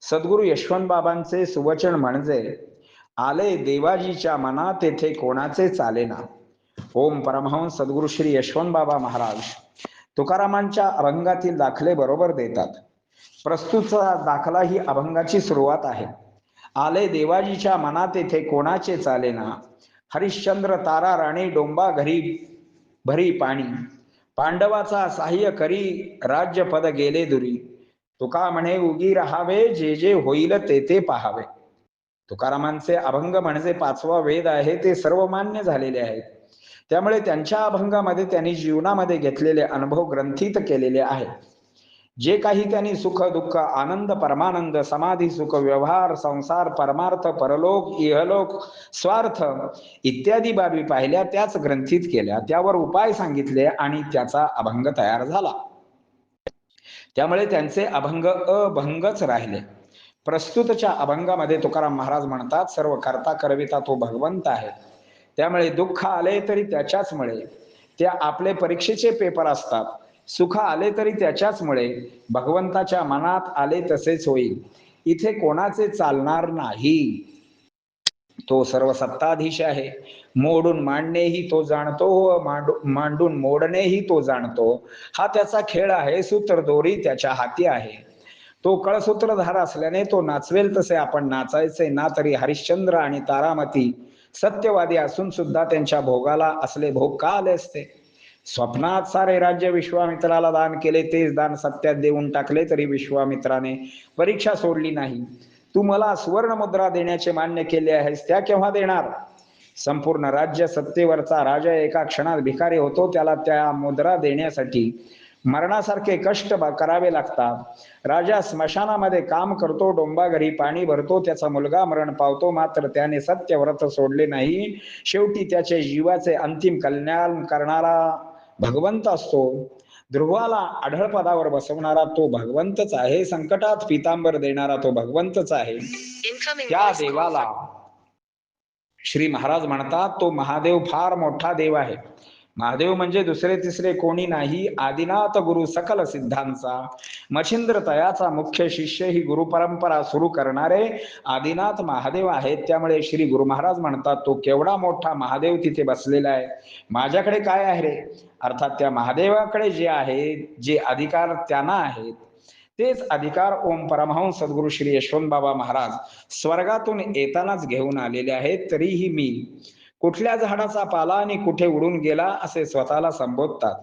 सद्गुरु यशवंत बाबांचे सुवचन म्हणजे आले देवाजीच्या मनात तेथे कोणाचे चालेना ओम परमहंस सद्गुरु श्री यशवंत बाबा महाराज. तुकारामांच्या अभंगातील दाखले बरोबर देतात. प्रस्तुतचा दाखला ही अभंगाची सुरुवात आहे. आले देवाजीच्या मनात तेथे कोणाचे चालेना हरिश्चंद्र तारा राणी डोंबा घरी भरी पाणी. पांडवाचा सहाय्य करी राज्यपद गेले दुरी. तुका म्हणे उगी राहावे जे जे होईल ते ते पाहावे. तुकारामांचे अभंग म्हणजे पाचवा वेद आहे ते सर्व मान्य झालेले आहेत. त्यामुळे त्यांच्या अभंगामध्ये त्यांनी जीवनामध्ये घेतलेले अनुभव ग्रंथित केलेले आहेत. जे काही त्यांनी सुख दुःख आनंद परमानंद समाधी सुख व्यवहार संसार परमार्थ परलोक इहलोक स्वार्थ इत्यादी बाबी पाहिल्या त्याच ग्रंथित केल्या त्यावर उपाय सांगितले आणि त्याचा अभंग तयार झाला. त्यामुळे त्यांचे अभंग अभंगच राहिले. प्रस्तुतच्या अभंगामध्ये तुकाराम महाराज म्हणतात सर्व करता करविता तो भगवंत आहे. त्यामुळे दुःख आले तरी त्याच्याचमुळे त्या आपले परीक्षेचे पेपर असतात. सुख आले तरी त्याच्याचमुळे भगवंताच्या मनात आले तसेच होईल. इथे कोणाचे चालणार नाही. तो सर्व सत्ताधीश आहे. मोडून मांडणेही तो जाणतो व मांडू मांडून मोडणेही तो जाणतो. हा त्याचा खेळ आहे सूत्रदोरी त्याच्या हाती आहे. तो कळसूत्रधार असल्याने तो नाचवेल तसे आपण नाचायचे. ना तरी हरिश्चंद्र आणि तारामती सत्यवादी असून सुद्धा त्यांच्या भोगाला असले भोग का आले असते? स्वप्नात सारे राज्य विश्वामित्राला दान केले. तेच दान सत्यात देऊन टाकले तरी विश्वामित्राने परीक्षा सोडली नाही. तू मला सुवर्ण मुद्रा देण्याचे मान्य केले आहेस त्या केव्हा देणार? संपूर्ण राज्य सत्तेवरचा राजा एका क्षणात भिकारी होतो त्याला त्या मुद्रा देण्यासाठी मरणासारखे कष्ट ब- करावे लागतात. राजा स्मशानामध्ये काम करतो डोंबाघरी पाणी भरतो त्याचा मुलगा मरण पावतो मात्र त्याने सत्य व्रत सोडले नाही. शेवटी त्याचे जीवाचे अंतिम कल्याण करणारा भगवंत असतो. ध्रुवाला आढळ पदावर बसवणारा तो भगवंतच आहे. संकटात पितांबर देणारा तो भगवंतच आहे. त्या देवाला श्री महाराज म्हणतात तो महादेव फार मोठा देव आहे. महादेव म्हणजे दुसरे तिसरे कोणी नाही. आदिनाथ गुरु सकल सिद्धांचा. मच्छिंद्र तयाचा मुख्य शिष्य ही गुरु परंपरा सुरू करणारे आदिनाथ महादेव आहेत. त्यामुळे श्री गुरु महाराज म्हणतात तो केवढा मोठा महादेव तिथे बसलेला आहे. माझ्याकडे काय आहे रे? अर्थात त्या महादेवाकडे जे आहे जे अधिकार त्यांना आहेत तेच अधिकार ओम परमहंस सद्गुरु श्री यशवंत बाबा महाराज स्वर्गातून येतानाच घेऊन आलेले आहेत. तरीही मी कुठल्या झाडाचा पाला आणि कुठे उडून गेला असे स्वतःला संबोधतात.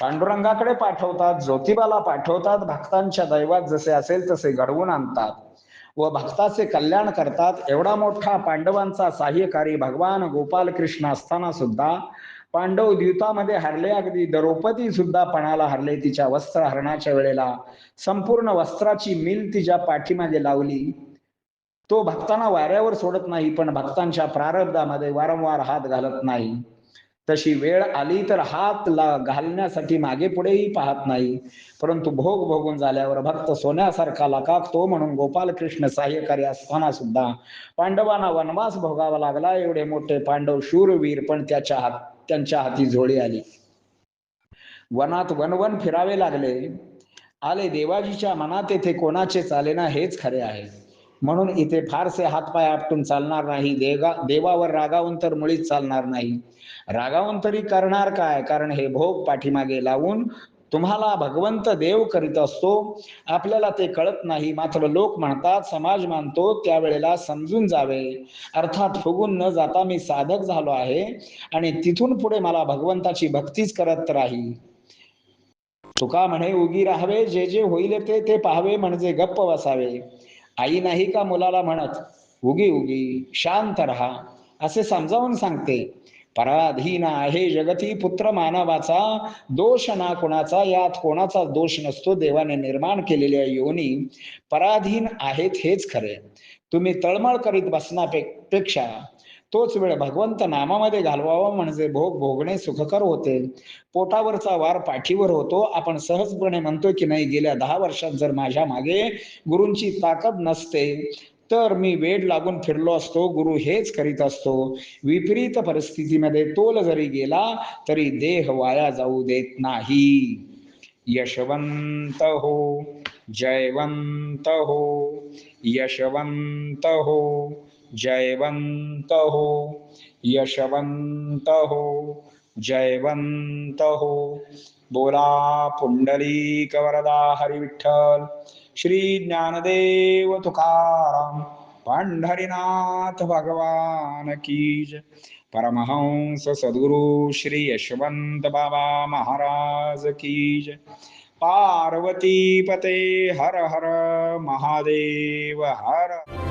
पांडुरंगाकडे पाठवतात ज्योतिबाला पाठवतात भक्तांच्या दैवात जसे असेल तसे घडवून आणतात. व भक्ताचे कल्याण करतात. एवढा मोठा पांडवांचा सहाय्यकारी भगवान गोपाल कृष्ण असताना सुद्धा पांडव द्यूतामध्ये हरले. अगदी द्रौपदी सुद्धा पणाला हरले. तिच्या वस्त्र हरणाच्या वेळेला संपूर्ण वस्त्राची मिल तिच्या पाठीमागे लावली. तो भक्तांना वाऱ्यावर सोडत नाही पण भक्तांच्या प्रारब्धामध्ये वारंवार हात घालत नाही. तशी वेळ आली तर हात ला घालण्यासाठी मागे पुढेही पाहत नाही. परंतु भोग भोगून झाल्यावर भक्त सोन्यासारखा लकाकतो म्हणून गोपाल कृष्ण सहाय्यकारी असताना सुद्धा पांडवांना वनवास भोगावा लागला. एवढे मोठे पांडव शूरवीर पण त्याच्या हात त्यांच्या हाती झोळी आली. वनात वनवन फिरावे लागले. आले देवाजीच्या मनात येथे कोणाचे चालेना हेच खरे आहे. म्हणून इथे फारसे हातपाय आपटून चालणार नाही. देगा देवावर रागावून तर मुळीच चालणार नाही. रागावून तरी करणार काय? कारण हे भोग पाठीमागे लावून तुम्हाला भगवंत देव करीत असतो. आपल्याला ते कळत नाही. मात्र लोक म्हणतात समाज मानतो त्यावेळेला समजून जावे. अर्थात फुगून न जाता मी साधक झालो आहे आणि तिथून पुढे मला भगवंताची भक्तीच करत राही. तुका म्हणे उगी राहावे जे जे होईल ते ते पाहावे म्हणजे गप्प बसावे. आई नाही का मुलाला म्हणत? उगी उगी शांत रहा. असे समजावून सांगते. पराधीन आहे जगती पुत्र मानवाचा. दोष ना कोणाचा यात कोणाचा दोष नसतो. देवाने निर्माण केलेल्या योनी. पराधीन आहेत हेच खरे. तुम्ही तळमळ करीत बसण्यापेक्षा तोच वेळ भगवंत नामामध्ये घालवावा म्हणजे भोग भोगणे सुखकर होते. पोटावरचा वार पाठीवर होतो. आपण सहजपणे म्हणतो की नाही गेल्या दहा वर्षात जर माझ्या मागे गुरूंची ताकद नसते तर मी वेड लागून फिरलो असतो. गुरु हेच करीत असतो. विपरीत परिस्थितीमध्ये तोल जरी गेला तरी देह वाया जाऊ देत नाही. यशवंत हो जयवंत हो यशवंत हो. जयवंत हो यशवंत हो जयवंत हो बोला पुंडलिक वरदा हरिविठ्ठल श्री ज्ञानदेव तुकाराम पंढरीनाथ भगवान कीज परमहंस सद्गुरु श्री यशवंत बाबा महाराज कीज पार्वती पते हर हर महादेव हर।